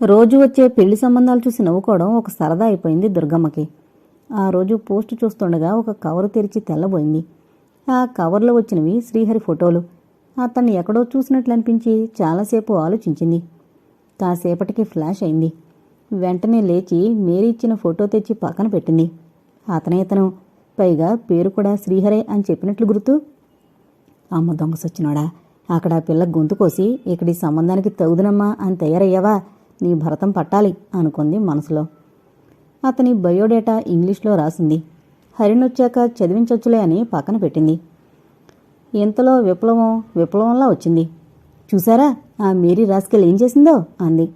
రోజు వచ్చే పెళ్ళి సంబంధాలు చూసి నవ్వుకోవడం ఒక సరదా అయిపోయింది దుర్గమ్మకి. ఆ రోజు పోస్ట్ చూస్తుండగా ఒక కవరు తెరిచి తెల్లబోయింది. ఆ కవర్లో వచ్చినవి శ్రీహరి ఫోటోలు. అతన్ని ఎక్కడో చూసినట్లు అనిపించి చాలాసేపు ఆలోచించింది. కాసేపటికి ఫ్లాష్ అయింది. వెంటనే లేచి మేరీ ఇచ్చిన ఫోటో తెచ్చి పక్కన పెట్టింది. అతనే ఇతను పైగా పేరు కూడా శ్రీహరే అని చెప్పినట్లు గుర్తు. అమ్మ దొంగసొచ్చినోడా అక్కడ ఆ పిల్ల గొంతు కోసి ఇక్కడి సంబంధానికి తగుదనమ్మా అని తయారయ్యావా? నీ భరతం పట్టాలి అనుకుంది మనసులో. అతని బయోడేటా ఇంగ్లీష్లో రాసింది. హరిణొచ్చాక చదివించొచ్చులే అని పక్కన పెట్టింది. ఇంతలో విప్లవం విప్లవంలా వచ్చింది. చూసారా ఆ మేరీ రాస్కెల్ ఏం చేసిందో? అంది.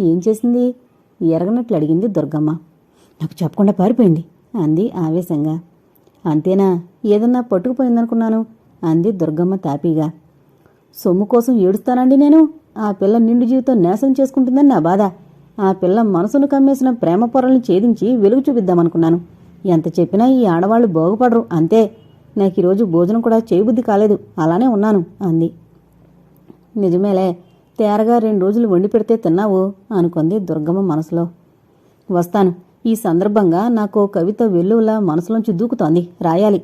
ఏం చేసింది? ఎరగనట్లు అడిగింది దుర్గమ్మ. నాకు చెప్పకుండా పారిపోయింది అంది ఆవేశంగా. అంతేనా ఏదన్నా పట్టుకుపోయిందనుకున్నాను అంది దుర్గమ్మ తాపీగా. సొమ్ము కోసం ఏడుస్తానండి నేను ఆ పిల్ల నిండు జీవితం నాశనం చేసుకుంటుందని నా బాధ. ఆ పిల్ల మనసును కమ్మేసిన ప్రేమ పొరల్ని ఛేదించి వెలుగు చూపిద్దామనుకున్నాను. ఎంత చెప్పినా ఈ ఆడవాళ్ళు బాగుపడరు అంతే. నాకు ఈరోజు భోజనం కూడా చేయబుద్ధి కాలేదు. అలానే ఉన్నాను అంది. నిజమేలే తేరగా రెండు రోజులు వండి పెడితే తిన్నావు అనుకుంది దుర్గమ్మ మనసులో. వస్తాను. ఈ సందర్భంగా నాకు కవిత వెల్లువలా మనసులోంచి దూకుతోంది. రాయాలి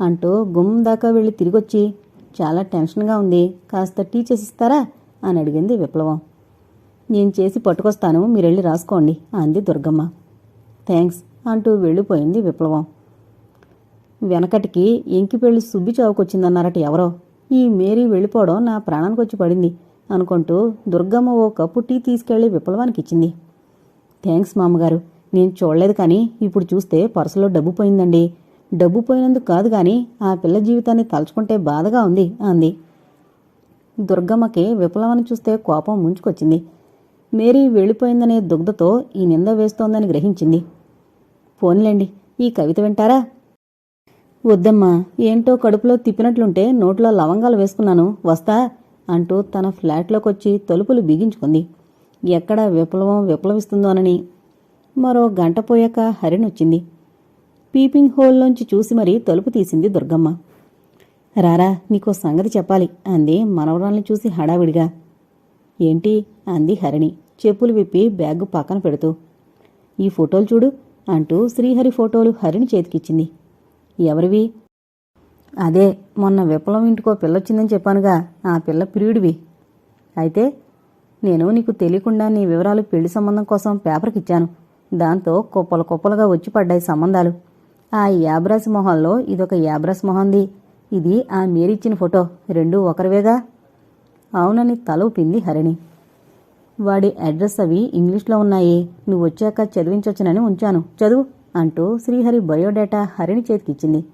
అంటూ గుమ్మం దాకా వెళ్ళి తిరిగొచ్చి చాలా టెన్షన్గా ఉంది. కాస్త టీ చేసిస్తారా? అని అడిగింది విప్లవం. నేను చేసి పట్టుకొస్తాను మీరెళ్ళి రాసుకోండి అంది దుర్గమ్మ. థ్యాంక్స్ అంటూ వెళ్ళిపోయింది విప్లవం. వెనకటికి ఇంకి పెళ్ళి సుబ్బి చావుకొచ్చిందన్నారట ఎవరో. ఈ మేరీ వెళ్ళిపోవడం నా ప్రాణానికొచ్చి పడింది అనుకుంటూ దుర్గమ్మ ఓ కప్పు టీ తీసుకెళ్ళి విప్లవానికి ఇచ్చింది థ్యాంక్స్ మామగారు నేను చూడలేదు కానీ ఇప్పుడు చూస్తే పర్సులో డబ్బు పోయిందండి. డబ్బు పోయినందుకు కాదు కానీ ఆ పిల్ల జీవితాన్ని తలుచుకుంటే బాధగా ఉంది అంది. దుర్గమ్మకి విప్లవాన్ని చూస్తే కోపం ముంచుకొచ్చింది. మేరీ వెళ్ళిపోయిందనే దుగ్ధతో ఈ నింద వేస్తోందని గ్రహించింది. పోన్లేండి ఈ కవిత వింటారా? వద్దమ్మా ఏంటో కడుపులో తిప్పినట్లుంటే నోట్లో లవంగాలు వేసుకున్నాను వస్తా అంటూ తన ఫ్లాట్లోకొచ్చి తలుపులు బిగించుకుంది. ఎక్కడ విప్లవం విప్లవిస్తుందోనని. మరో గంట పోయాక హరిణొచ్చింది పీపింగ్ హోల్లోంచి చూసి మరీ తలుపు తీసింది దుర్గమ్మ. రారా నీకో సంగతి చెప్పాలి. అంది మనవరాల్ని చూసి హడావిడిగా. ఏంటి? అంది హరిణి చెప్పులు విప్పి బ్యాగ్ పక్కన పెడుతూ. ఈ ఫోటోలు చూడు అంటూ శ్రీహరి ఫోటోలు హరిణి చేతికిచ్చింది. ఎవరివి? అదే మొన్న విప్లవం ఇంటికో పిల్లొచ్చిందని చెప్పానుగా ఆ పిల్ల ప్రియుడివి. అయితే నేను నీకు తెలియకుండా నీ వివరాలు పెళ్ళి సంబంధం కోసం పేపర్కి ఇచ్చాను దాంతో కుప్పలు కుప్పలుగా వచ్చి పడ్డాయి సంబంధాలు. ఆ యాబ్రాస్ మొహంలో ఇదొక యాబ్రాస్ మొహంది. ఇది ఆ మీరిచ్చిన ఫోటో. రెండూ ఒకరివేగా? అవునని తల ఊపింది హరిణి. వాడి అడ్రస్ అవి ఇంగ్లీష్లో ఉన్నాయి. నువ్వు వచ్చాక చదివించొచ్చునని ఉంచాను. చదువు అంటూ శ్రీహరి బయోడేటా హరిణి చేతికిచ్చింది.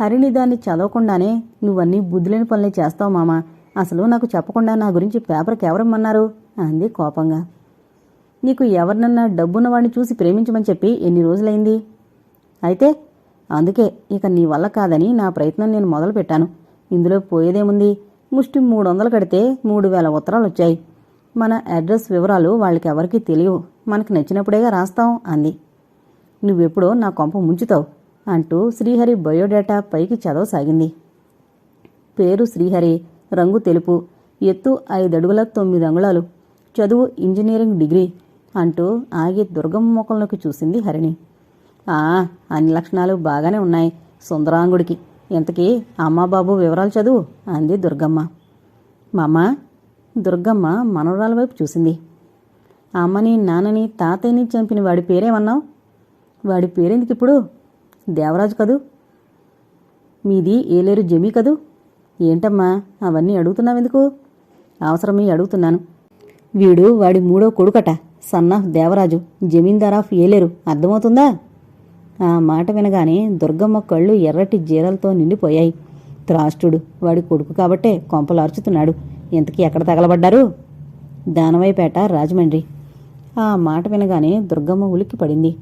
హరిణి దాన్ని చదవకుండానే నువ్వన్నీ బుద్ధులేని పనులే చేస్తావు మామా. అసలు నాకు చెప్పకుండా నా గురించి పేపర్కి ఎవరమ్మన్నారు? అంది కోపంగా. నీకు ఎవరినన్నా డబ్బున్నవాడిని చూసి ప్రేమించమని చెప్పి ఎన్ని రోజులైంది? అయితే అందుకే ఇక నీ వల్ల కాదని నా ప్రయత్నం నేను మొదలుపెట్టాను. ఇందులో పోయేదేముంది? ముష్టి మూడు వందలు కడితే మూడు వేల ఉత్తరాలు వచ్చాయి మన అడ్రస్ వివరాలు వాళ్ళకెవరికీ తెలియవు. మనకు నచ్చినప్పుడేగా రాస్తాం అంది. నువ్వెప్పుడో నా కొంప ముంచుతావు అంటూ శ్రీహరి బయోడేటా పైకి చదవసాగింది పేరు శ్రీహరి రంగు తెలుపు ఎత్తు ఐదడుగుల తొమ్మిది అంగుళాలు చదువు ఇంజనీరింగ్ డిగ్రీ అంటూ ఆగి దుర్గమ్మ మొక్కల్లోకి చూసింది హరిణి. అన్ని లక్షణాలు బాగానే ఉన్నాయి సుందరాంగుడికి. ఇంతకీ అమ్మా బాబు వివరాలు చదువు అంది దుర్గమ్మ. మామ దుర్గమ్మ మనవరాల వైపు చూసింది. అమ్మని నాన్నని తాతయ్యని చంపిన వాడి పేరేమన్నావు? వాడి పేరెందుకు ఇప్పుడు? దేవరాజు కదూ? మీది ఏలేరు జమీ కదూ? ఏంటమ్మా అవన్నీ అడుగుతున్నావెందుకు? అవసరమే అడుగుతున్నాను. వీడు వాడి మూడో కొడుకట son of Devaraju zamindar of Eleru. అర్థమవుతుందా? ఆ మాట వినగానే దుర్గమ్మ కళ్ళు ఎర్రటి జీరలతో నిండిపోయాయి. త్రాష్టుడు వాడి కొడుకు కాబట్టే కొంపలు అరుచుతున్నాడు ఇంతకీ ఎక్కడ తగలబడ్డారు? దానవైపేట రాజమండ్రి. ఆ మాట వినగానే దుర్గమ్మ ఉలిక్కి పడింది.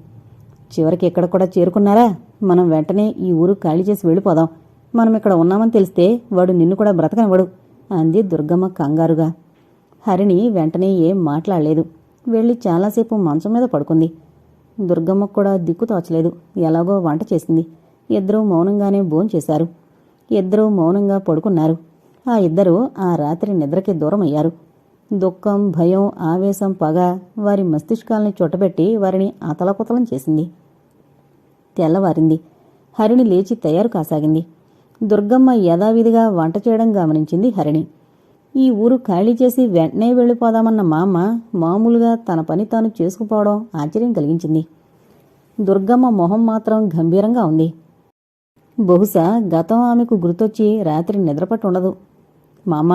చివరికి ఇక్కడ కూడా చేరుకున్నారా? మనం వెంటనే ఈ ఊరు ఖాళీ చేసి వెళ్ళిపోదాం. మనం ఇక్కడ ఉన్నామని తెలిస్తే వాడు నిన్ను కూడా బ్రతకనివ్వడు అంది దుర్గమ్మ కంగారుగా. హరిణి వెంటనే ఏం మాట్లాడలేదు. వెళ్ళి చాలాసేపు మంచం మీద పడుకుంది. దుర్గమ్మకు కూడా దిక్కు తోచలేదు. ఎలాగో వంట చేసింది. ఇద్దరూ మౌనంగానే భోంచేశారు ఇద్దరూ మౌనంగా పడుకున్నారు. ఆ ఇద్దరూ ఆ రాత్రి నిద్రకి దూరమయ్యారు. దుఃఖం భయం ఆవేశం పగ వారి మస్తిష్కాల్ని చుట్టబెట్టి వారిని అతలకుతలం చేసింది. తెల్లవారింది. హరిణి లేచి తయారు కాసాగింది. దుర్గమ్మ యథావిధిగా వంట చేయడం గమనించింది హరిణి ఈ ఊరు ఖాళీ చేసి వెంటనే వెళ్ళిపోదామన్న మామ మామూలుగా తన పని తాను చేసుకుపోవడం ఆశ్చర్యం కలిగించింది. దుర్గమ్మ మొహం మాత్రం గంభీరంగా ఉంది. బహుశా గతం ఆమెకు గుర్తొచ్చి రాత్రి నిద్రపట్టు ఉండదు మామ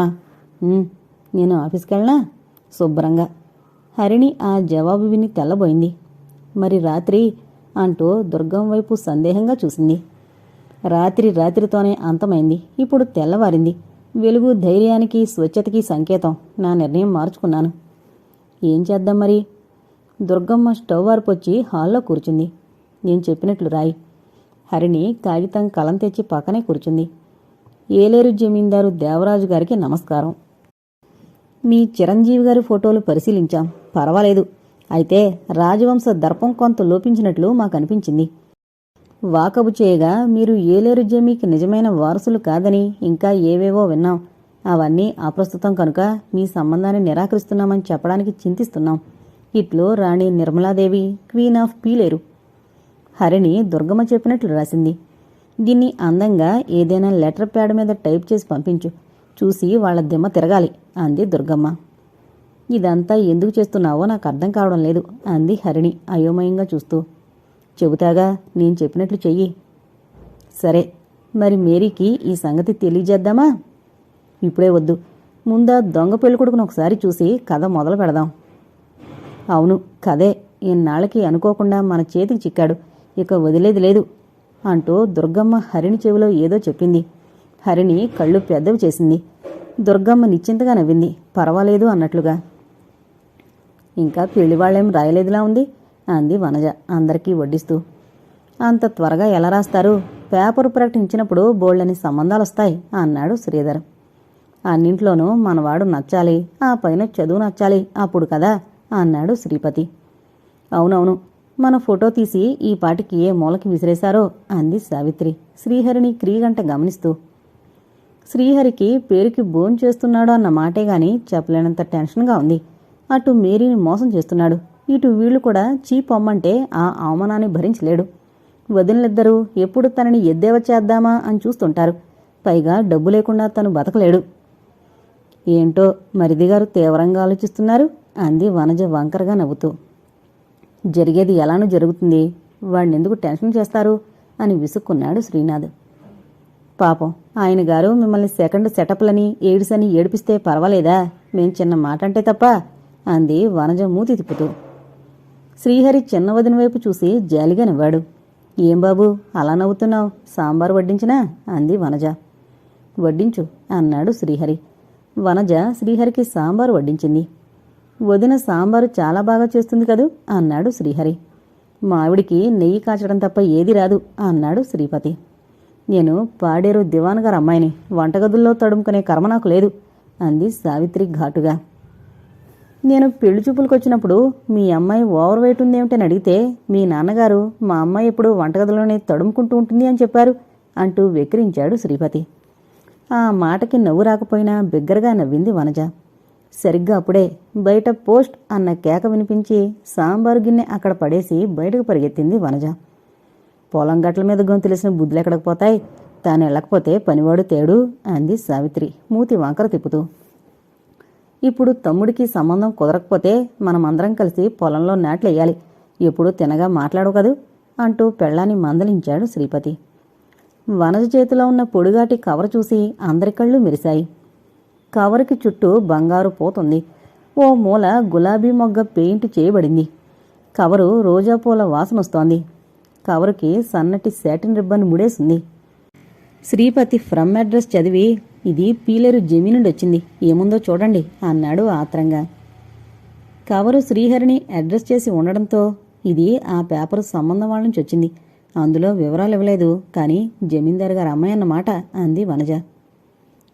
నేను ఆఫీస్కి వెళ్ళనా? శుభ్రంగా. హరిణి ఆ జవాబు విని తెల్లబోయింది. మరి రాత్రి అంటూ దుర్గం వైపు సందేహంగా చూసింది. రాత్రి రాత్రితోనే అంతమైంది. ఇప్పుడు తెల్లవారింది. వెలుగు ధైర్యానికి స్వచ్ఛతకి సంకేతం. నా నిర్ణయం మార్చుకున్నాను. ఏం చేద్దాం మరి? దుర్గమ్మ స్టవ్ వారిపొచ్చి హాల్లో కూర్చుంది. నేను చెప్పినట్లు రాయి. హరిణి కాగితం కలం తెచ్చి పక్కనే కూర్చుంది. ఏలేరు జమీందారు దేవరాజు గారికి నమస్కారం. మీ చిరంజీవి గారి ఫోటోలు పరిశీలించాం. పర్వాలేదు. అయితే రాజవంశ దర్పం కొంత లోపించినట్లు మాకు అనిపించింది వాకబు చేయగా మీరు ఏలేరు జమీకి నిజమైన వారసులు కాదని ఇంకా ఏవేవో విన్నాం. అవన్నీ అప్రస్తుతం కనుక మీ సంబంధాన్ని నిరాకరిస్తున్నామని చెప్పడానికి చింతిస్తున్నాం. ఇట్లో రాణి నిర్మలాదేవి క్వీన్ ఆఫ్ పీలేరు. హరిణి దుర్గమ్మ చెప్పినట్లు రాసింది. దీన్ని అందంగా ఏదైనా లెటర్ ప్యాడ్ మీద టైప్ చేసి పంపించు. చూసి వాళ్ళ దిమ్మ తిరగాలి అంది దుర్గమ్మ. ఇదంతా ఎందుకు చేస్తున్నావో నాకు అర్థం కావడం లేదు అంది హరిణి అయోమయంగా చూస్తూ. చెబుతాగా నేను చెప్పినట్లు చెయ్యి. సరే మరి మేరీకి ఈ సంగతి తెలియజేద్దామా? ఇప్పుడే వద్దు. ముందా దొంగ పెళ్ళికొడుకును ఒకసారి చూసి కథ మొదలు పెడదాం. అవును కదే. ఇన్నాళ్ళకి అనుకోకుండా మన చేతికి చిక్కాడు. ఇక వదిలేది లేదు అంటూ దుర్గమ్మ హరిణి చెవిలో ఏదో చెప్పింది. హరిణి కళ్ళు పెద్దవి చేసింది. దుర్గమ్మ నిశ్చింతగా నవ్వింది. పర్వాలేదు అన్నట్లుగా. ఇంకా పెళ్ళివాళ్ళేం రాయలేదులా ఉంది? అంది వనజ. అందరికీ వడ్డిస్తూ. అంత త్వరగా ఎలా రాస్తారు? పేపర్ ప్రకటించినప్పుడు బోళ్ళని సంబంధాలు వస్తాయి అన్నాడు శ్రీధర్. అన్నింట్లోనూ మనవాడు నచ్చాలి ఆ పైన చదువు నచ్చాలి అప్పుడు కదా అన్నాడు శ్రీపతి. అవునవును మన ఫోటో తీసి ఈ పాటికి ఏ మూలకి విసిరేశారో అంది సావిత్రి. శ్రీహరిని క్రీగంట గమనిస్తూ. శ్రీహరికి పేరుకి బోన్ చేస్తున్నాడు అన్న మాటే గాని చెప్పలేనంత టెన్షన్గా ఉంది. అటు మేరీని మోసం చేస్తున్నాడు. ఇటు వీళ్ళు కూడా చీప్ అమ్మంటే ఆ అవమానాన్ని భరించలేడు. వదినలిద్దరూ ఎప్పుడు తనని ఎద్దేవ చేద్దామా అని చూస్తుంటారు. పైగా డబ్బు లేకుండా తను బతకలేడు. ఏంటో మరిదిగారు తీవ్రంగా ఆలోచిస్తున్నారు అంది వనజ వంకరగా నవ్వుతూ. జరిగేది ఎలానూ జరుగుతుంది. వాడినెందుకు టెన్షన్ చేస్తారు అని విసుక్కున్నాడు శ్రీనాథ్. పాపం ఆయన గారు మిమ్మల్ని సెకండ్ సెటప్లని ఏడిసని ఏడిపిస్తే పర్వాలేదా? మేం చిన్న మాట అంటే తప్ప అంది వనజ మూతి తిప్పుతూ. శ్రీహరి చిన్న వదిన వైపు చూసి జాలిగా నవ్వాడు. ఏం బాబు అలా నవ్వుతున్నావు? సాంబార్ వడ్డించినా? అంది వనజ. వడ్డించు అన్నాడు శ్రీహరి. వనజ శ్రీహరికి సాంబారు వడ్డించింది. వదిన సాంబారు చాలా బాగా చేస్తుంది కదూ? అన్నాడు శ్రీహరి. మావిడికి నెయ్యి కాచడం తప్ప ఏది రాదు అన్నాడు శ్రీపతి. నేను పాడేరు దివాన్ గారు అమ్మాయిని వంటగదుల్లో తడుముకునే కర్మ నాకు లేదు అంది సావిత్రి ఘాటుగా. నేను పెళ్ళి చూపులకు వచ్చినప్పుడు మీ అమ్మాయి ఓవర్ వెయిట్ ఉందేమిటని అడిగితే మీ నాన్నగారు మా అమ్మాయి ఎప్పుడు వంటగదిలోనే తడుముకుంటూ ఉంటుంది అని చెప్పారు అంటూ వెక్కిరించాడు శ్రీపతి. ఆ మాటకి నవ్వు రాకపోయినా బిగ్గరగా నవ్వింది వనజ. సరిగ్గా అప్పుడే బయట పోస్ట్ అన్న కేక వినిపించి సాంబారు గిన్నె అక్కడ పడేసి బయటకు పరిగెత్తింది వనజ. పొలం గట్ల మీద గొంతులేసిన బుద్ధులు ఎక్కడికి పోతాయి? తాను వెళ్ళకపోతే పనివాడు తేడు అంది సావిత్రి మూతి వాంకర తిప్పుతూ. ఇప్పుడు తమ్ముడికి సంబంధం కుదరకపోతే మనమందరం కలిసి పొలంలో నాట్లెయ్యాలి ఎప్పుడు తినగా మాట్లాడవు కదూ? అంటూ పెళ్ళాన్ని మందలించాడు శ్రీపతి. వనజ చేతిలో ఉన్న పొడిగాటి కవర్ చూసి అందరి కళ్ళు మెరిశాయి. కవర్కి చుట్టూ బంగారు పోతుంది. ఓ మూల గులాబీ మొగ్గ పెయింట్ చేయబడింది. కవరు రోజా పూల వాసనొస్తోంది. కవరుకి సన్నటి శాటిన్ రిబ్బన్ ముడేసింది. శ్రీపతి ఫ్రమ్ అడ్రస్ చదివి ఇది పీలేరు జమీ నుండి వచ్చింది. ఏముందో చూడండి అన్నాడు ఆత్రంగా. కవరు శ్రీహరిని అడ్రస్ చేసి ఉండడంతో ఇది ఆ పేపర్ సంబంధం వాళ్ళ నుంచి వచ్చింది. అందులో వివరాలు ఇవ్వలేదు కానీ జమీందారు గారు అమ్మాయి అన్నమాట అంది వనజ.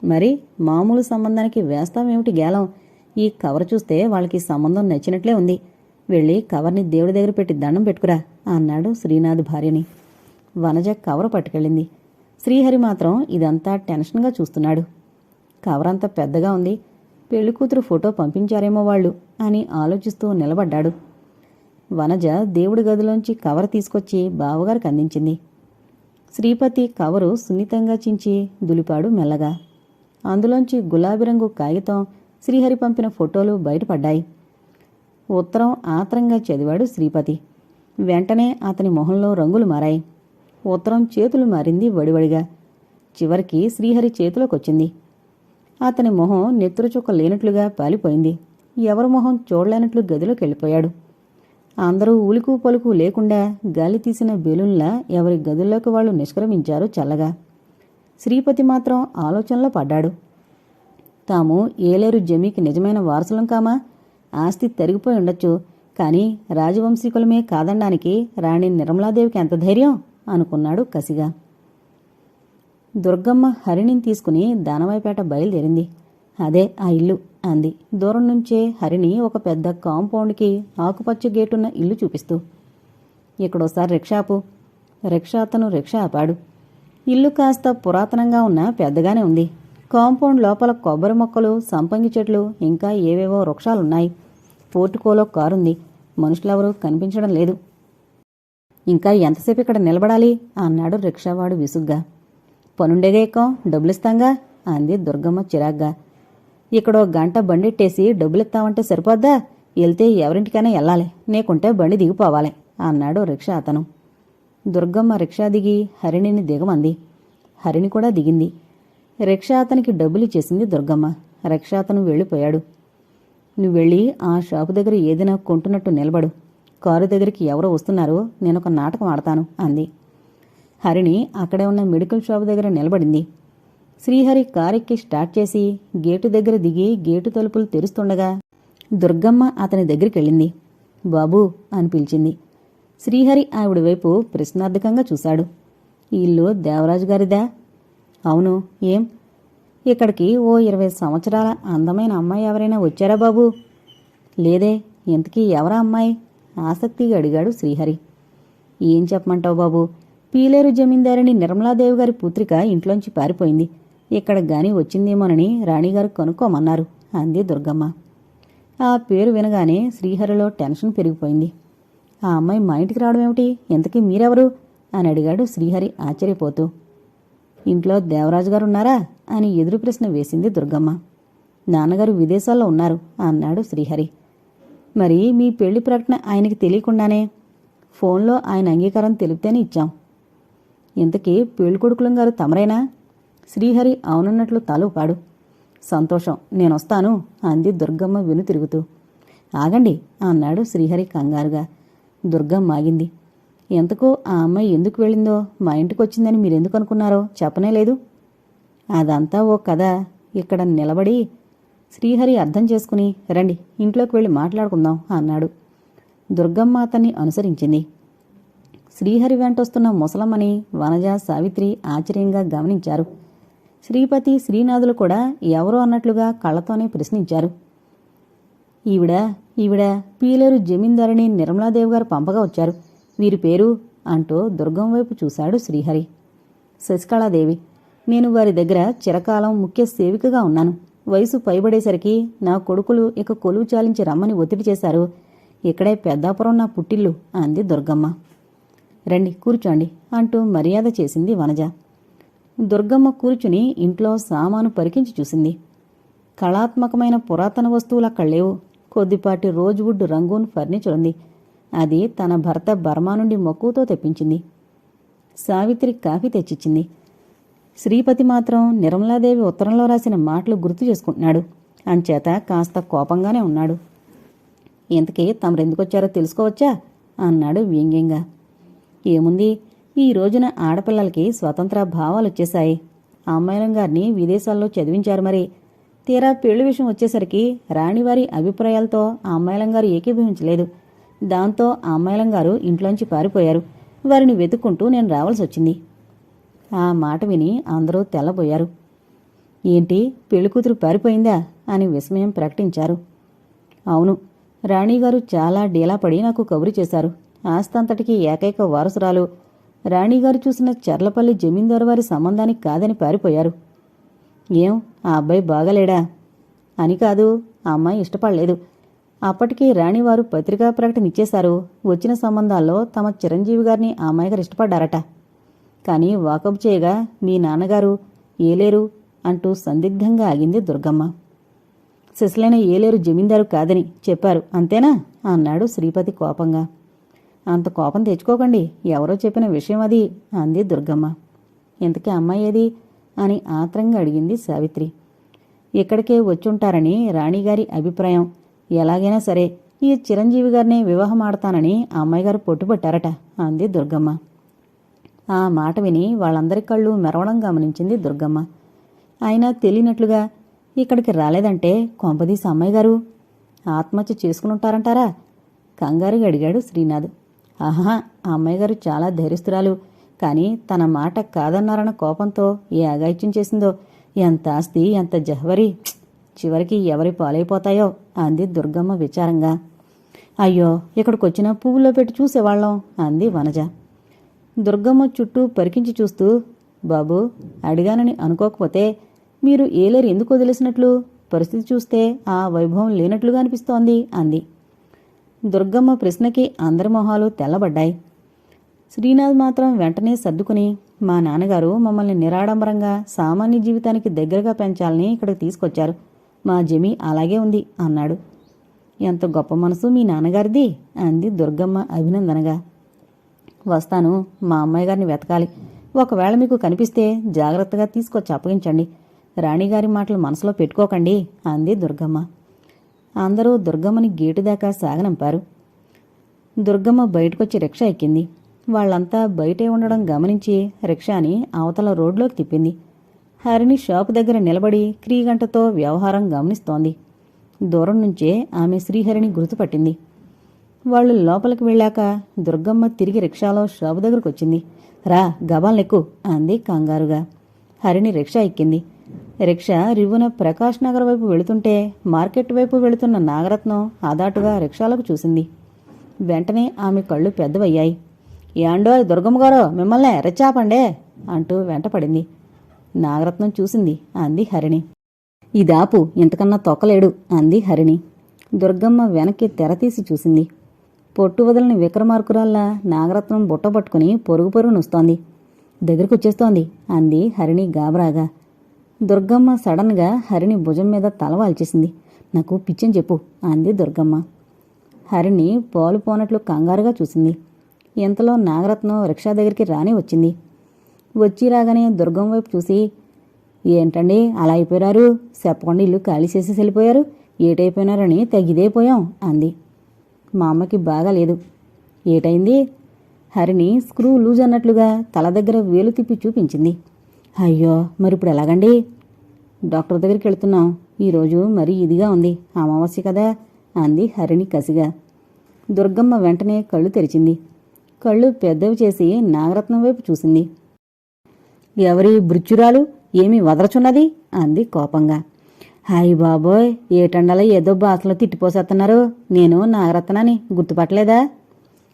మరి మామూలు సంబంధానికి వేస్తామేమిటి గేలం? ఈ కవర్ చూస్తే వాళ్ళకి సంబంధం నచ్చినట్లే ఉంది. వెళ్ళి కవర్ని దేవుడి దగ్గర పెట్టి దండం పెట్టుకురా అన్నాడు శ్రీనాథ్ భార్యని. వనజ కవర్ పట్టుకెళ్ళింది. శ్రీహరి మాత్రం ఇదంతా టెన్షన్గా చూస్తున్నాడు. కవర్ అంత పెద్దగా ఉంది. పెళ్ళికూతురు ఫోటో పంపించారేమో వాళ్ళు అని ఆలోచిస్తూ నిలబడ్డాడు. వనజ దేవుడి గదిలోంచి కవర్ తీసుకొచ్చి బావగారికి అందించింది. శ్రీపతి కవరు సున్నితంగా చించి దులిపాడు మెల్లగా. అందులోంచి గులాబీ రంగు కాగితం శ్రీహరి పంపిన ఫోటోలు బయటపడ్డాయి. ఉత్తరం ఆత్రంగా చదివాడు శ్రీపతి. వెంటనే అతని మొహంలో రంగులు మారాయి. ఉత్తరం చేతులు మారింది వడివడిగా. చివరికి శ్రీహరి చేతిలోకొచ్చింది. అతని మొహం నెత్తురుచుక్క లేనట్లుగా పాలిపోయింది. ఎవరి మొహం చూడలేనట్లు గదిలోకి వెళ్ళిపోయాడు అందరూ ఉలుకు పలుకు లేకుండా గాలి తీసిన బెలూన్లా ఎవరి గదుల్లోకి వాళ్ళు నిష్క్రమించారు చల్లగా. శ్రీపతి మాత్రం ఆలోచనలో పడ్డాడు. తాము ఏలేరు జమీకి నిజమైన వారసులం కామా? ఆస్తి తరిగిపోయి ఉండొచ్చు. కానీ రాజవంశీకులమే కాదనడానికి రాణి నిర్మలాదేవికి ఎంత ధైర్యం? అనుకున్నాడు కసిగా. దుర్గమ్మ హరిణిని తీసుకుని దానవాయిపేట బయలుదేరింది. అదే ఆ ఇల్లు అంది. దూరం నుంచే హరిణి ఒక పెద్ద కాంపౌండ్కి ఆకుపచ్చ గేటున్న ఇల్లు చూపిస్తూ. ఇక్కడోసారి రిక్షాపు. రిక్షా అతను రిక్షా ఆపాడు. ఇల్లు కాస్త పురాతనంగా ఉన్న పెద్దగానే ఉంది. కాంపౌండ్ లోపల కొబ్బరి మొక్కలు సంపంగి చెట్లు ఇంకా ఏవేవో వృక్షాలున్నాయి. పోర్టుకోలో కారుంది. మనుషులెవరూ కనిపించడం లేదు. ఇంకా ఎంతసేపు ఇక్కడ నిలబడాలి? అన్నాడు రిక్షావాడు విసుగ్గా. పనుండేగా ఎక్కం డబ్బులిస్తాంగా? అంది దుర్గమ్మ చిరాగ్గా. ఇక్కడ గంట బండిట్టేసి డబ్బులిస్తామంటే సరిపోద్దా? వెళ్తే ఎవరింటికైనా వెళ్ళాలి. నీకుంటే బండి దిగిపోవాలి అన్నాడు రిక్షా అతను. దుర్గమ్మ రిక్షా దిగి హరిణిని దిగమంది. హరిణి కూడా దిగింది. రిక్షా అతనికి డబ్బులు ఇచ్చేసింది దుర్గమ్మ. రిక్షా అతను వెళ్ళిపోయాడు. నువ్వు వెళ్ళి ఆ షాపు దగ్గర ఏదైనా కొంటున్నట్టు నిలబడు. కారు దగ్గరికి ఎవరో వస్తున్నారో నేనొక నాటకం ఆడతాను అంది. హరిణి అక్కడే ఉన్న మెడికల్ షాప్ దగ్గర నిలబడింది. శ్రీహరి కారెక్కి స్టార్ట్ చేసి గేటు దగ్గర దిగి గేటు తలుపులు తెరుస్తుండగా దుర్గమ్మ అతని దగ్గరికి వెళ్ళింది బాబూ అని పిలిచింది. శ్రీహరి ఆవిడ వైపు ప్రశ్నార్థకంగా చూశాడు. ఇల్లు దేవరాజు గారిదా? అవును. ఏం? ఇక్కడికి ఓ ఇరవై సంవత్సరాల అందమైన అమ్మాయి ఎవరైనా వచ్చారా బాబు? లేదే ఇంతకీ ఎవరా అమ్మాయి? ఆసక్తిగా అడిగాడు శ్రీహరి. ఏం చెప్పమంటావు బాబు? పీలేరు జమీందారిని నిర్మలాదేవి గారి పుత్రిక ఇంట్లోంచి పారిపోయింది. ఇక్కడ గాని వచ్చిందేమోనని రాణిగారు కనుక్కోమన్నారు అంది దుర్గమ్మ. ఆ పేరు వినగానే శ్రీహరిలో టెన్షన్ పెరిగిపోయింది. ఆ అమ్మాయి మా ఇంటికి రావడం ఏమిటి ఇంతకీ మీరెవరు? అని అడిగాడు శ్రీహరి ఆశ్చర్యపోతూ. ఇంట్లో దేవరాజు గారు ఉన్నారా? అని ఎదురు ప్రశ్న వేసింది దుర్గమ్మ. నాన్నగారు విదేశాల్లో ఉన్నారు అన్నాడు శ్రీహరి. మరి మీ పెళ్ళి ప్రకటన ఆయనకి తెలియకుండానే? ఫోన్లో ఆయన అంగీకారం తెలిపితేనే ఇచ్చాం. ఇంతకీ పెళ్ళికొడుకులం గారు తమరేనా? శ్రీహరి అవునన్నట్లు తలూపాడు సంతోషం నేనొస్తాను అంది దుర్గమ్మ విను తిరుగుతూ. ఆగండి అన్నాడు శ్రీహరి కంగారుగా. దుర్గమ్మ ఆగింది ఎంతకో ఆ అమ్మాయి ఎందుకు వెళ్ళిందో? మా ఇంటికి వచ్చిందని మీరెందుకు అనుకున్నారో చెప్పనే లేదు. అదంతా ఓ కథ. ఇక్కడ నిలబడి శ్రీహరి అర్థం చేసుకుని రండి ఇంట్లోకి వెళ్ళి మాట్లాడుకుందాం అన్నాడు. దుర్గమ్మ అతన్ని అనుసరించింది. శ్రీహరి వెంటొస్తున్న ముసలమ్మని వనజ సావిత్రి ఆశ్చర్యంగా గమనించారు. శ్రీపతి శ్రీనాథులు కూడా ఎవరో అన్నట్లుగా కళ్ళతోనే ప్రశ్నించారు. ఈవిడ ఈవిడ పీలేరు జమీందారిని నిర్మలాదేవి గారు పంపగా వచ్చారు. వీరి పేరు అంటూ దుర్గం వైపు చూశాడు శ్రీహరి. శశికళాదేవి నేను వారి దగ్గర చిరకాలం ముఖ్య సేవికగా ఉన్నాను. వయసు పైబడేసరికి నా కొడుకులు ఇక కొలువు చాలించి రమ్మని ఒత్తిడి చేశారు. ఇక్కడే పెద్దాపురం నా పుట్టిల్లు అంది దుర్గమ్మ. రండి కూర్చోండి అంటూ మర్యాద చేసింది వనజ. దుర్గమ్మ కూర్చుని ఇంట్లో సామాను పరికించి చూసింది. కళాత్మకమైన పురాతన వస్తువులు అక్కడ లేవు. కొద్దిపాటి రోజువుడ్ రంగూన్ ఫర్నిచర్ ఉంది. అది తన భర్త బర్మా నుండి మక్కువతో తెప్పించింది. సావిత్రి కాఫీ తెచ్చిచ్చింది. శ్రీపతి మాత్రం నిర్మలాదేవి ఉత్తరంలో రాసిన మాటలు గుర్తు చేసుకుంటున్నాడు. అంచేత కాస్త కోపంగానే ఉన్నాడు. ఇంతకీ తమరెందుకొచ్చారో తెలుసుకోవచ్చా? అన్నాడు వ్యంగ్యంగా. ఏముంది? ఈ రోజున ఆడపిల్లలకి స్వతంత్ర భావాలు వచ్చేశాయి. అమ్మాయిలం గారిని విదేశాల్లో చదివించారు మరి. తీరా పెళ్ళి విషయం వచ్చేసరికి రాణివారి అభిప్రాయాలతో అమ్మాయిలం గారు ఏకీభవించలేదు. దాంతో అమ్మాయిలం గారు ఇంట్లోంచి పారిపోయారు. వారిని వెతుక్కుంటూ నేను రావాల్సి వచ్చింది ఆ మాట విని అందరూ తెల్లబోయారు. ఏంటి పెళ్ళికూతురు పారిపోయిందా అని విస్మయం ప్రకటించారు. అవును రాణిగారు చాలా డీలాపడి నాకు కబురు చేశారు. ఆస్తంతటికి ఏకైక వారసురాలు. రాణిగారు చూసిన చర్లపల్లి జమీందారు వారి సంబంధానికి కాదని పారిపోయారు. ఏం ఆ అబ్బాయి బాగలేడా? అని కాదు ఆ అమ్మాయి ఇష్టపడలేదు. అప్పటికి రాణివారు పత్రికా ప్రకటన ఇచ్చేశారు. వచ్చిన సంబంధాల్లో తమ చిరంజీవి గారిని ఆ అమ్మాయి గారు ఇష్టపడ్డారట. కానీ వాకప్ చేయగా మీ నాన్నగారు ఏలేరు అంటూ సందిగ్ధంగా ఆగింది దుర్గమ్మ. సిసలైన ఏలేరు జమీందారు కాదని చెప్పారు అంతేనా? అన్నాడు శ్రీపతి కోపంగా. అంత కోపం తెచ్చుకోకండి ఎవరో చెప్పిన విషయం అది అంది దుర్గమ్మ. ఇంతకీ అమ్మాయి ఏది? అని ఆత్రంగా అడిగింది సావిత్రి. ఇక్కడికే వచ్చుంటారని రాణిగారి అభిప్రాయం. ఎలాగైనా సరే ఈ చిరంజీవి గారిని వివాహం ఆడతానని అమ్మాయిగారు పొట్టుపట్టారట అంది దుర్గమ్మ. ఆ మాట విని వాళ్ళందరి కళ్ళు మెరవడం గమనించింది దుర్గమ్మ. అయినా తెలియనట్లుగా ఇక్కడికి రాలేదంటే కొంపదీసి అమ్మాయి గారు ఆత్మహత్య చేసుకుని ఉంటారంటారా? కంగారుగా అడిగాడు శ్రీనాథ్. ఆహా ఆ అమ్మాయి గారు చాలా ధైర్యస్తురాలు కానీ తన మాట కాదన్నారన్న కోపంతో ఏ అగాయిత్యం చేసిందో ఎంత ఆస్తి ఎంత జహ్వరి చివరికి ఎవరి పాలైపోతాయో అంది దుర్గమ్మ విచారంగా. అయ్యో ఇక్కడికొచ్చిన పువ్వులో పెట్టి చూసేవాళ్ళం అంది వనజ. దుర్గమ్మ చుట్టూ పరికించి చూస్తూ బాబు అడిగానని అనుకోకపోతే మీరు ఏలేరు ఎందుకు వదిలేసినట్లు? పరిస్థితి చూస్తే ఆ వైభవం లేనట్లుగా అనిపిస్తోంది అంది. దుర్గమ్మ ప్రశ్నకి అందరి మొహాలు తెల్లబడ్డాయి. శ్రీనాథ్ మాత్రం వెంటనే సర్దుకుని మా నాన్నగారు మమ్మల్ని నిరాడంబరంగా సామాన్య జీవితానికి దగ్గరగా పెంచాలని ఇక్కడికి తీసుకొచ్చారు. మా జమి అలాగే ఉంది అన్నాడు. ఎంత గొప్ప మనసు మీ నాన్నగారిది అంది దుర్గమ్మ అభినందనగా. వస్తాను. మా అమ్మాయి గారిని వెతకాలి. ఒకవేళ మీకు కనిపిస్తే జాగ్రత్తగా తీసుకొచ్చి అప్పగించండి. రాణిగారి మాటలు మనసులో పెట్టుకోకండి అంది దుర్గమ్మ. అందరూ దుర్గమ్మని గేటు దాకా సాగనంపారు. దుర్గమ్మ బయటకొచ్చి రిక్షా ఎక్కింది. వాళ్ళంతా బయటే ఉండడం గమనించి రిక్షాని అవతల రోడ్లోకి తిప్పింది. హరిణి షాపు దగ్గర నిలబడి క్రీగంటతో వ్యవహారం గమనిస్తోంది. దూరం నుంచే ఆమె శ్రీహరిని గుర్తుపట్టింది. వాళ్ళు లోపలికి వెళ్ళాక దుర్గమ్మ తిరిగి రిక్షాలో షాపు దగ్గరకు వచ్చింది రా గబాలెక్కు అంది కంగారుగా. హరిణి రిక్షా ఎక్కింది. రిక్షా రివ్వున ప్రకాష్ నగర్ వైపు వెళుతుంటే మార్కెట్ వైపు వెళుతున్న నాగరత్నం ఆదాటుగా రిక్షాలకు చూసింది. వెంటనే ఆమె కళ్ళు పెద్దవయ్యాయి. యాండో దుర్గమ్మ గారో మిమ్మల్నే రెచ్చాపండే అంటూ వెంటపడింది నాగరత్నం చూసింది అంది హరిణి ఇదాపు ఇంతకన్నా తొక్కలేడు అంది హరిణి దుర్గమ్మ వెనక్కి తెరతీసి చూసింది. పొట్టు వదలని విక్రమార్కురాల్లా నాగరత్నం బుట్ట పట్టుకుని పొరుగు పొరుగునొస్తోంది దగ్గరకొచ్చేస్తోంది అంది హరిణి గాబరాగా. దుర్గమ్మ సడన్గా హరిణి భుజం మీద తల వాల్చేసింది. నాకు పిచ్చని చెప్పు అంది దుర్గమ్మ. హరిణి పాలు పోనట్లు కంగారుగా చూసింది. ఇంతలో నాగరత్నం రిక్షా దగ్గరికి రాని వచ్చింది. వచ్చి రాగానే దుర్గం వైపు చూసి ఏంటండి అలా అయిపోయారు చెప్పకుండా ఇల్లు ఖాళీ చేసి వెళ్ళిపోయారు? ఏటైపోయినారని తగ్గిదైపోయాం అంది. మా అమ్మకి బాగాలేదు ఏటైంది? హరిని స్క్రూ లూజ్ అన్నట్లుగా తల దగ్గర వేలు తిప్పి చూపించింది. అయ్యో మరి ఇప్పుడు ఎలాగండి? డాక్టర్ దగ్గరికి వెళ్తున్నాం. ఈరోజు మరీ ఇదిగా ఉంది. అమావాస్య కదా అంది హరిణి కసిగా. దుర్గమ్మ వెంటనే కళ్ళు తెరిచింది. కళ్ళు పెద్దవి చేసి నాగరత్నం వైపు చూసింది. ఎవరి బృచ్చురాలు ఏమి వదరచున్నది అంది కోపంగా. హాయ్ బాబోయ్ ఏటండలో ఏదో బాసలో తిట్టిపోసేస్తున్నారు నేను నాగరత్నాన్ని గుర్తుపట్టలేదా?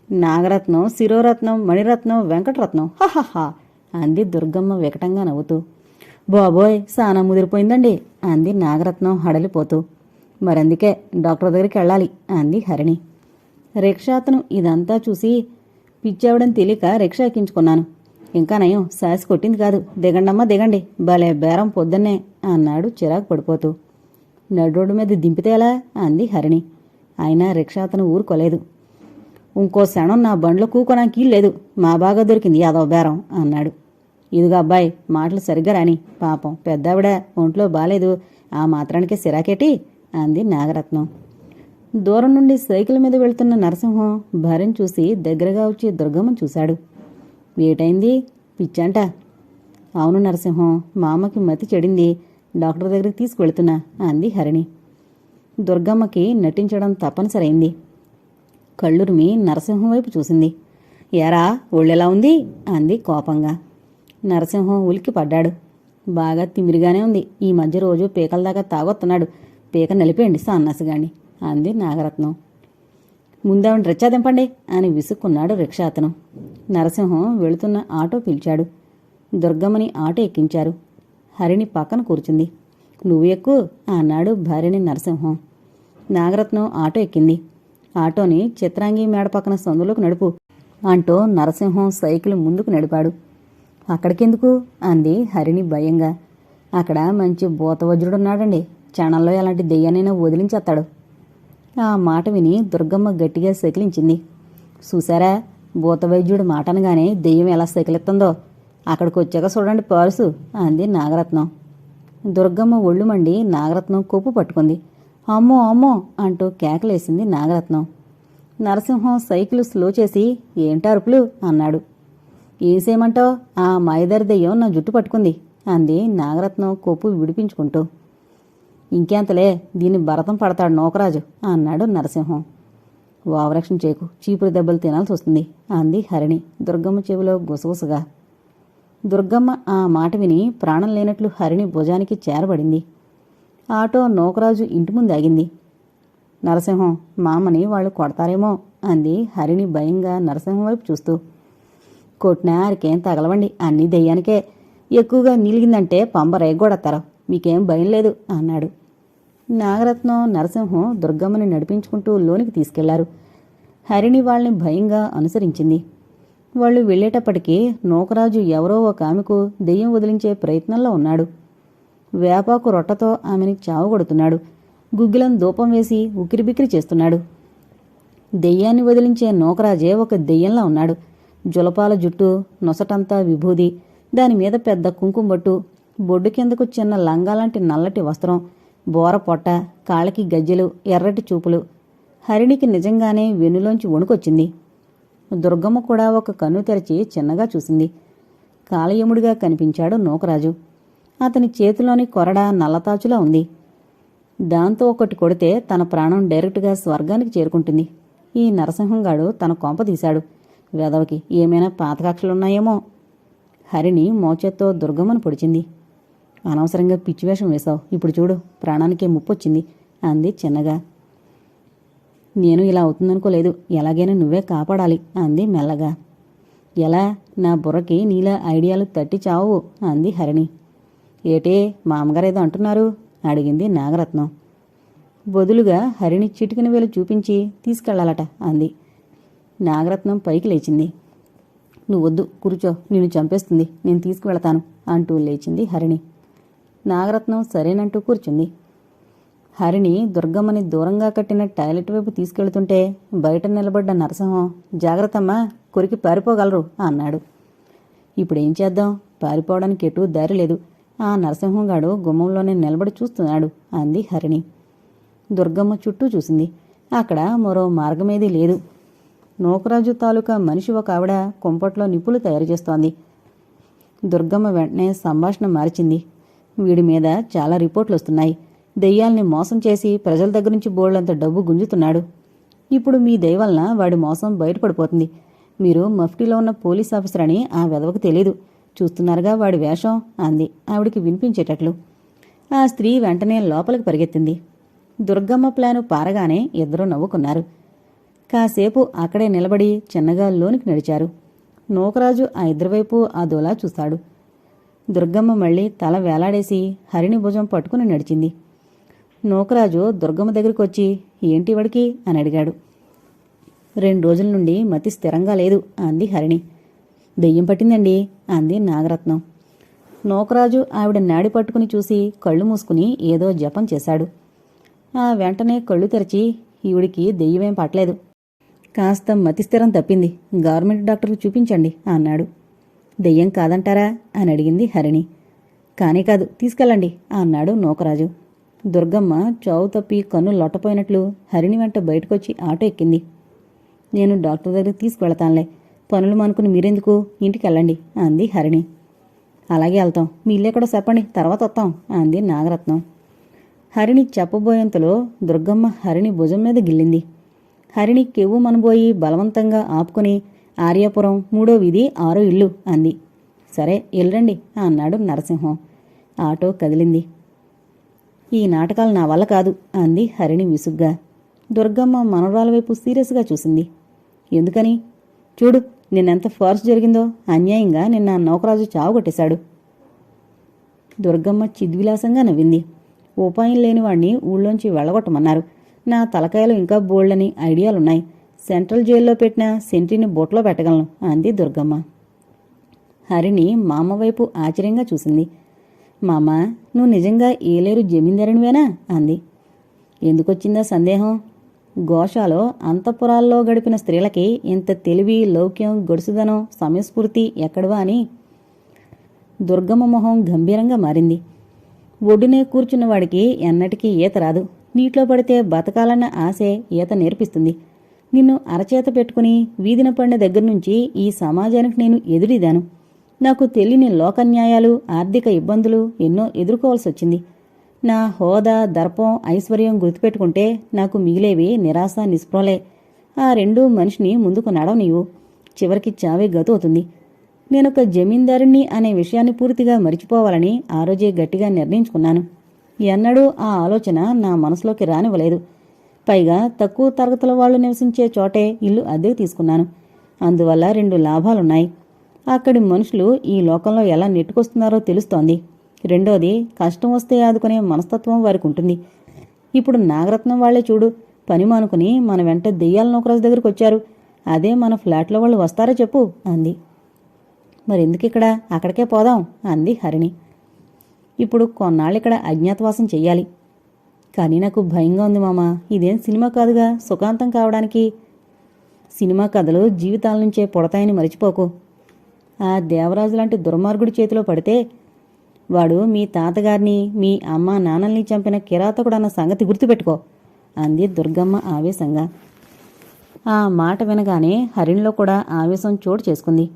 నాగరత్నం శిరోరత్నం మణిరత్నం వెంకటరత్నం హహహా అంది దుర్గమ్మ వికటంగా నవ్వుతూ. బాబోయ్ సానా ముదిరిపోయిందండి అంది నాగరత్నం హడలిపోతూ. మరందుకే డాక్టర్ దగ్గరికి వెళ్ళాలి అంది హరిణి. రిక్షా అతను ఇదంతా చూసి పిచ్చావడం తెలియక రిక్షా ఎక్కించుకున్నాను. ఇంకా నయం సాస్ కొట్టింది కాదు. దిగండమ్మా దిగండి. భలే బేరం పొద్దున్నే అన్నాడు చిరాకు పడిపోతూ. నడ్రోడ్డు మీద దింపితే ఎలా? అంది హరిణి. అయినా రిక్షా అతను ఊరుకోలేదు. ఇంకో క్షణం నా బండ్లో కూకోడానికి లేదు. మా బాగా దొరికింది యాదవ బేరం అన్నాడు. ఇదిగో అబ్బాయి మాటలు సరిగ్గా రాని పాపం. పెద్దావిడ ఒంట్లో బాలేదు. ఆ మాత్రానికే సిరాకెట్టి అంది నాగరత్నం. దూరం నుండి సైకిల్ మీద వెళ్తున్న నరసింహం భార్యను చూసి దగ్గరగా వచ్చి దుర్గమ్మ చూశాడు. ఏటైంది? పిచ్చంట. అవును నరసింహం మా అమ్మకి మతి చెడింది. డాక్టర్ దగ్గరికి తీసుకువెళ్తున్నా అంది హరిణి. దుర్గమ్మకి నటించడం తప్పనిసరైంది. కళ్ళురిమి నరసింహం వైపు చూసింది. ఎరా ఒళ్ళెలా ఉంది? అంది కోపంగా. నరసింహం ఉలికి పడ్డాడు. బాగా తిమిరిగానే ఉంది. ఈ మధ్య రోజు పీకల దాకా తాగొస్తున్నాడు పీక నలిపేయండి సన్నాసిగాని అంది నాగరత్నం. ముందావిని రిక్షా దింపండి అని విసుక్కున్నాడు రిక్షా అతను నరసింహం వెళుతున్న ఆటో పిలిచాడు. దుర్గమ్మని ఆటో ఎక్కించారు. హరిణి పక్కన కూర్చుంది. నువ్వు ఎక్కు అన్నాడు భార్యని నరసింహం. నాగరత్నం ఆటో ఎక్కింది. ఆటోని చిత్రాంగి మేడ పక్కన సందులోకి నడుపు అంటూ నరసింహం సైకిల్ ముందుకు నడిపాడు. అక్కడికెందుకు? అంది హరిణి భయంగా. అక్కడ మంచి భూతవజ్రుడున్నాడండి. క్షణంలో ఎలాంటి దెయ్యానైనా వదిలించేస్తాడు. ఆ మాట విని దుర్గమ్మ గట్టిగా శకిలించింది చూసారా భూతవైద్యుడు మాట అనగానే దెయ్యం ఎలా శకిలిస్తుందో అక్కడికి వచ్చాక చూడండి పర్సు అంది నాగరత్నం. దుర్గమ్మ ఒళ్ళు మండి నాగరత్నం కొప్పు పట్టుకుంది. అమ్మో అమ్మో అంటూ కేకలేసింది నాగరత్నం. నరసింహం సైకిల్ స్లో చేసి ఏంటి అరుపులు? అన్నాడు. ఏసేమంటావు? ఆ మాయదారి దెయ్యం నా జుట్టు పట్టుకుంది అంది నాగరత్నం కొప్పు విడిపించుకుంటూ. ఇంకేంతలే దీన్ని భరతం పడతాడు నోకరాజు అన్నాడు నరసింహం. ఓవరక్షణ చేకు చీపురు దెబ్బలు తినాల్సి వస్తుంది అంది హరిణి. దుర్గమ్మ చెవిలో గుసగుసగా. దుర్గమ్మ ఆ మాట విని ప్రాణం లేనట్లు హరిణి భుజానికి చేరబడింది. ఆటో నోకరాజు ఇంటి ముందు ఆగింది. నరసింహం మామని వాళ్ళు కొడతారేమో అంది హరిణి భయంగా నరసింహం వైపు చూస్తూ. కొట్టినా ఆరికేం తగలవండి అన్నీ దెయ్యానికే. ఎక్కువగా నీలిగిందంటే పంప రేగొడతారు మీకేం భయం లేదు అన్నాడు. నాగరత్నం నరసింహం దుర్గమ్మని నడిపించుకుంటూ లోనికి తీసుకెళ్ళారు. హరిణి వాళ్ళని భయంగా అనుసరించింది. వాళ్ళు వెళ్ళేటప్పటికీ నూకరాజు ఎవరో ఒక ఆమెకు దెయ్యం వదిలించే ప్రయత్నంలో ఉన్నాడు. వేపాకు రొట్టతో ఆమెని చావుగొడుతున్నాడు గుగ్గిలం దూపం వేసి ఉక్కిరిబిక్కిరి చేస్తున్నాడు. దెయ్యాన్ని వదిలించే నూకరాజే ఒక దెయ్యంలా ఉన్నాడు. జులపాల జుట్టు నొసటంతా విభూది దానిమీద పెద్ద కుంకుమబట్టు బొడ్డు కిందకు చిన్న లంగాలాంటి నల్లటి వస్త్రం బోర పొట్ట కాళ్ళకి గజ్జెలు ఎర్రటి చూపులు. హరిణికి నిజంగానే వెన్నులోంచి వణుకొచ్చింది. దుర్గమ్మ కూడా ఒక కన్ను తెరచి చిన్నగా చూసింది. కాలయముడిగా కనిపించాడు నూకరాజు. అతని చేతిలోని కొరడ నల్లతాచులా ఉంది. దాంతో ఒకటి కొడితే తన ప్రాణం డైరెక్ట్గా స్వర్గానికి చేరుకుంటుంది. ఈ నరసింహంగాడు తన కొంప తీశాడు. వెదవకి ఏమైనా పాతకాక్షలున్నాయేమో? హరిణి మోచేత్తో దుర్గమ్మను పొడిచింది. అనవసరంగా పిచ్చివేషం వేశావు. ఇప్పుడు చూడు ప్రాణానికే ముప్పొచ్చింది అంది చిన్నగా. నేను ఇలా అవుతుందనుకోలేదు. ఎలాగైనా నువ్వే కాపాడాలి అంది మెల్లగా. ఎలా? నా బుర్రకి నీలా ఐడియాలు తట్టి చావు అంది హరిణి. ఏటే మామగారు ఏదో అంటున్నారు? అడిగింది నాగరత్నం. బదులుగా హరిణి చిటికిన వేలు చూపించి తీసుకెళ్ళాలట అంది. నాగరత్నం పైకి లేచింది. నువ్వు వద్దు కూర్చో నిన్ను చంపేస్తుంది. నేను తీసుకువెళతాను అంటూ లేచింది హరిణి. నాగరత్నం సరేనంటూ కూర్చుంది. హరిణి దుర్గమ్మని దూరంగా కట్టిన టాయిలెట్ వైపు తీసుకెళ్తుంటే బయట నిలబడ్డ నరసింహం జాగ్రత్తమ్మా కొరికి పారిపోగలరు అన్నాడు. ఇప్పుడేం చేద్దాం? పారిపోవడానికి ఎటూ దారి లేదు. ఆ నరసింహంగాడు గుమ్మంలోనే నిలబడి చూస్తున్నాడు అంది హరిణి దుర్గమ్మ చుట్టూ చూసింది. అక్కడ మరో మార్గమేదీ లేదు. నూకరాజు తాలూకా మనిషి ఒక ఆవిడ కుంపట్లో నిప్పులు తయారు చేస్తోంది. దుర్గమ్మ వెంటనే సంభాషణ మార్చింది. వీడి మీద చాలా రిపోర్ట్లు వస్తున్నాయి. దెయ్యాల్ని మోసం చేసి ప్రజల దగ్గర నుంచి బోళ్ళంత డబ్బు గుంజుతున్నాడు. ఇప్పుడు మీ దయవలన వాడి మోసం బయటపడిపోతుంది. మీరు మఫ్టీలో ఉన్న పోలీస్ ఆఫీసర్ అని ఆ వెధవకు తెలీదు. చూస్తున్నారుగా వాడి వేషం అంది ఆవిడికి వినిపించేటట్లు. ఆ స్త్రీ వెంటనే లోపలికి పరిగెత్తింది. దుర్గమ్మ ప్లాను పారగానే ఇద్దరూ నవ్వుకున్నారు. కాసేపు అక్కడే నిలబడి చిన్నగా లోనికి నడిచారు. నూకరాజు ఆ ఇద్దరి వైపు దోలా చూశాడు దుర్గమ్మ మళ్ళీ తల వేలాడేసి హరిణి భుజం పట్టుకుని నడిచింది. నూకరాజు దుర్గమ్మ దగ్గరికి వచ్చి ఏంటి వాడికి? అని అడిగాడు. రెండు రోజుల నుండి మతి స్థిరంగా లేదు అంది హరిణి. దెయ్యం పట్టిందండి అంది నాగరత్నం. నూకరాజు ఆవిడ నాడి పట్టుకుని చూసి కళ్ళు మూసుకుని ఏదో జపం చేశాడు. ఆ వెంటనే కళ్ళు తెరిచి ఈవిడికి దెయ్యమేం పట్టలేదు. కాస్త మతిస్థిరం తప్పింది. గవర్నమెంట్ డాక్టర్కు చూపించండి అన్నాడు. దెయ్యం కాదంటారా? అని అడిగింది హరిణి. కానే కాదు తీసుకెళ్ళండి అన్నాడు నూకరాజు. దుర్గమ్మ చావు తప్పి కన్ను లొట్టపోయినట్లు హరిణి వెంట బయటకొచ్చి ఆటో ఎక్కింది. నేను డాక్టర్ దగ్గరికి తీసుకువెళతానులే. పనులు మానుకుని మీరెందుకు? ఇంటికి వెళ్ళండి అంది హరిణి. అలాగే వెళ్తాం. మీ ఇల్లు ఎక్కడో చెప్పండి. తర్వాత వస్తాం అంది నాగరత్నం. హరిణి చెప్పబోయేంతలో దుర్గమ్మ హరిణి భుజం మీద గిల్లింది. హరిణి కెవ్వు మనబోయి బలవంతంగా ఆపుకుని ఆర్యాపురం మూడో వీధి ఆరో ఇల్లు అంది. సరే ఎల్లండి అన్నాడు నరసింహం. ఆటో కదిలింది. ఈ నాటకాలు నా వల్ల కాదు అంది హరిణి విసుగ్గా. దుర్గమ్మ మనవరాల వైపు సీరియస్గా చూసింది. ఎందుకని? చూడు నిన్నెంత ఫోర్స్ జరిగిందో అన్యాయంగా నిన్న నౌకరాజు చావు కొట్టేశాడు. దుర్గమ్మ చిద్విలాసంగా నవ్వింది. ఉపాయం లేని వాణ్ణి ఊళ్ళోంచి వెళ్ళగొట్టమన్నారు. నా తలకాయలు ఇంకా బోల్డని ఐడియాలున్నాయి. సెంట్రల్ జైల్లో పెట్టిన సెంట్రీని బొట్లో పెట్టగలను అంది దుర్గమ్మ. హరిని మామ వైపు ఆశ్చర్యంగా చూసింది. మామా నువ్వు నిజంగా ఏలేరు జమీందారునివేనా? అంది. ఎందుకొచ్చిందా సందేహం? గోషాలో అంతఃపురాల్లో గడిపిన స్త్రీలకి ఇంత తెలివి లౌక్యం గొడుసుదనం సమయస్ఫూర్తి ఎక్కడవా అని దుర్గమ్మ మొహం గంభీరంగా మారింది. ఒడ్డునే కూర్చున్న వాడికి ఎన్నటికీ ఈత రాదు. నీటిలో పడితే బతకాలన్న ఆశే ఈత నేర్పిస్తుంది. నిన్ను అరచేత పెట్టుకుని వీధిన పడిన దగ్గర నుంచి ఈ సమాజానికి నేను ఎదురిదాను. నాకు తెలియని లోకన్యాయాలు ఆర్థిక ఇబ్బందులు ఎన్నో ఎదుర్కోవాల్సి వచ్చింది. నా హోదా దర్పం ఐశ్వర్యం గుర్తుపెట్టుకుంటే నాకు మిగిలేవి నిరాశ నిస్పృహలే. ఆ రెండు మనిషిని ముందుకు నడవనీయు చివరికి చావే గతవుతుంది. నేనొక జమీందారుణ్ణి అనే విషయాన్ని పూర్తిగా మరిచిపోవాలని ఆ రోజే గట్టిగా నిర్ణయించుకున్నాను. ఎన్నడూ ఆ ఆలోచన నా మనసులోకి రానివ్వలేదు. పైగా తక్కువ తరగతుల వాళ్ళు నివసించే చోటే ఇల్లు అద్దెకు తీసుకున్నాను. అందువల్ల రెండు లాభాలున్నాయి. అక్కడి మనుషులు ఈ లోకంలో ఎలా నెట్టుకొస్తున్నారో తెలుస్తోంది. రెండోది కష్టం వస్తే ఆదుకునే మనస్తత్వం వారికి ఉంటుంది. ఇప్పుడు నాగరత్నం వాళ్ళే చూడు పని మానుకుని మన వెంట దెయ్యాల నౌకరాజు దగ్గరికి వచ్చారు. అదే మన ఫ్లాట్లో వాళ్ళు వస్తారో చెప్పు అంది. మరెందుకు ఇక్కడ అక్కడికే పోదాం అంది హరిణి. ఇప్పుడు కొన్నాళ్ళు ఇక్కడ అజ్ఞాతవాసం చెయ్యాలి. కానీ నాకు భయంగా ఉంది మామ ఇదేం సినిమా కాదుగా సుఖాంతం కావడానికి. సినిమా కథలు జీవితాల నుంచే పుడతాయని మరిచిపోకు. ఆ దేవరాజు లాంటి దుర్మార్గుడి చేతిలో పడితే వాడు మీ తాతగారిని మీ అమ్మ నాన్నల్ని చంపిన కిరాతకుడన్న సంగతి గుర్తుపెట్టుకో అంది దుర్గమ్మ ఆవేశంగా. ఆ మాట వినగానే హరిణిలో కూడా ఆవేశం చోటు చేసుకుంది.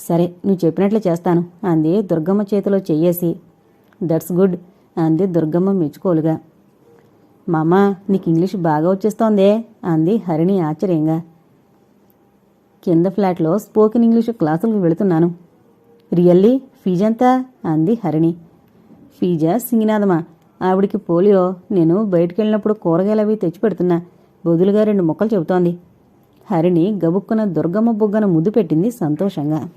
సరే నువ్వు చెప్పినట్లు చేస్తాను అంది దుర్గమ్మ చేతిలో చెయ్యేసి. దట్స్ గుడ్ అంది దుర్గమ్మ మెచ్చుకోలుగా. మామ నీకు ఇంగ్లీష్ బాగా వచ్చేస్తోందే అంది హరిణి ఆశ్చర్యంగా. కింద ఫ్లాట్లో స్పోకెన్ ఇంగ్లీష్ క్లాసులకు వెళుతున్నాను. రియల్లీ ఫీజంతా? అంది హరిణి. ఫీజా? సింగినాదమా? ఆవిడికి పోలియో నేను బయటికెళ్ళినప్పుడు కూరగాయలు అవి తెచ్చిపెడుతున్నా. బదులుగా రెండు మొక్కలు చెబుతోంది. హరిణి గబుక్కున దుర్గమ్మ బుగ్గన ముద్దు పెట్టింది సంతోషంగా.